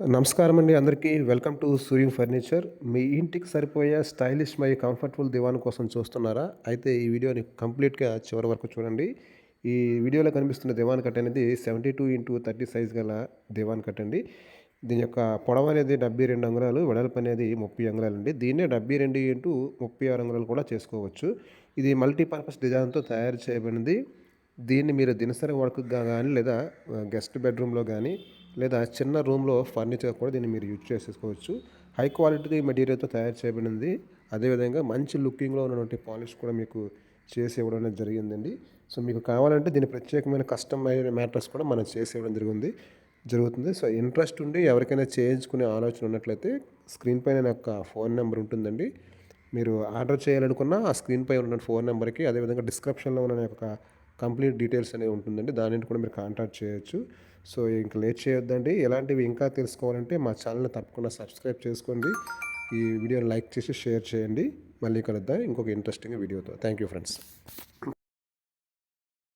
నమస్కారం అండి అందరికీ. వెల్కమ్ టు సూర్యం ఫర్నిచర్ మీ ఇంటికి సరిపోయే స్టైలిష్ మరియు కంఫర్టబుల్ దివాన్ కోసం చూస్తున్నారా? అయితే ఈ వీడియోని కంప్లీట్గా చివరి వరకు చూడండి. ఈ వీడియోలో కనిపిస్తున్న దివాన్ కట్ అనేది seventy two into thirty size గల దివాన్ కట్ అండి. దీని యొక్క పొడవు అనేది డెబ్బై రెండు అంగుళాలు వెడల్పు అనేది ముప్పై అంగుళాలు అండి. దీన్నే డెబ్బై రెండు ఇంటూ ముప్పై ఆరు అంగుళాలు కూడా చేసుకోవచ్చు. ఇది మల్టీపర్పస్ డిజైన్తో తయారు చేయబడింది. దీన్ని మీరు దినసరి వర్క్గా కానీ లేదా గెస్ట్ బెడ్రూమ్లో కానీ లేదా చిన్న రూమ్లో ఫర్నిచర్ కూడా దీన్ని మీరు యూజ్ చేసేసుకోవచ్చు. హై క్వాలిటీ మెటీరియల్తో తయారు చేయబడింది. అదేవిధంగా మంచి లుకింగ్లో ఉన్నటువంటి పాలిష్ కూడా మీకు చేసి ఇవ్వడం అనేది జరిగిందండి. సో మీకు కావాలంటే దీని ప్రత్యేకమైన కస్టమైజ్ మ్యాటర్స్ కూడా మనం చేసి ఇవ్వడం జరిగింది జరుగుతుంది. సో ఇంట్రెస్ట్ ఉండి ఎవరికైనా చేయించుకునే ఆలోచన ఉన్నట్లయితే స్క్రీన్ పైన నా యొక్క ఫోన్ నెంబర్ ఉంటుందండి. మీరు ఆర్డర్ చేయాలనుకున్న ఆ స్క్రీన్ పై ఉన్న ఫోన్ నెంబర్కి అదేవిధంగా డిస్క్రిప్షన్లో ఉన్న యొక్క కంప్లీట్ డీటెయిల్స్ అనేవి ఉంటుందండి. దానిని కూడా మీరు కాంటాక్ట్ చేయొచ్చు. సో ఇంకా లేట్ చేయొద్దండి. ఇలాంటివి ఇంకా తెలుసుకోవాలంటే మా ఛానల్ని తప్పకుండా సబ్స్క్రైబ్ చేసుకోండి. ఈ వీడియోని లైక్ చేసి షేర్ చేయండి. మళ్ళీ కలుద్దాం ఇంకొక ఇంట్రెస్టింగ్ వీడియోతో. Thank you friends.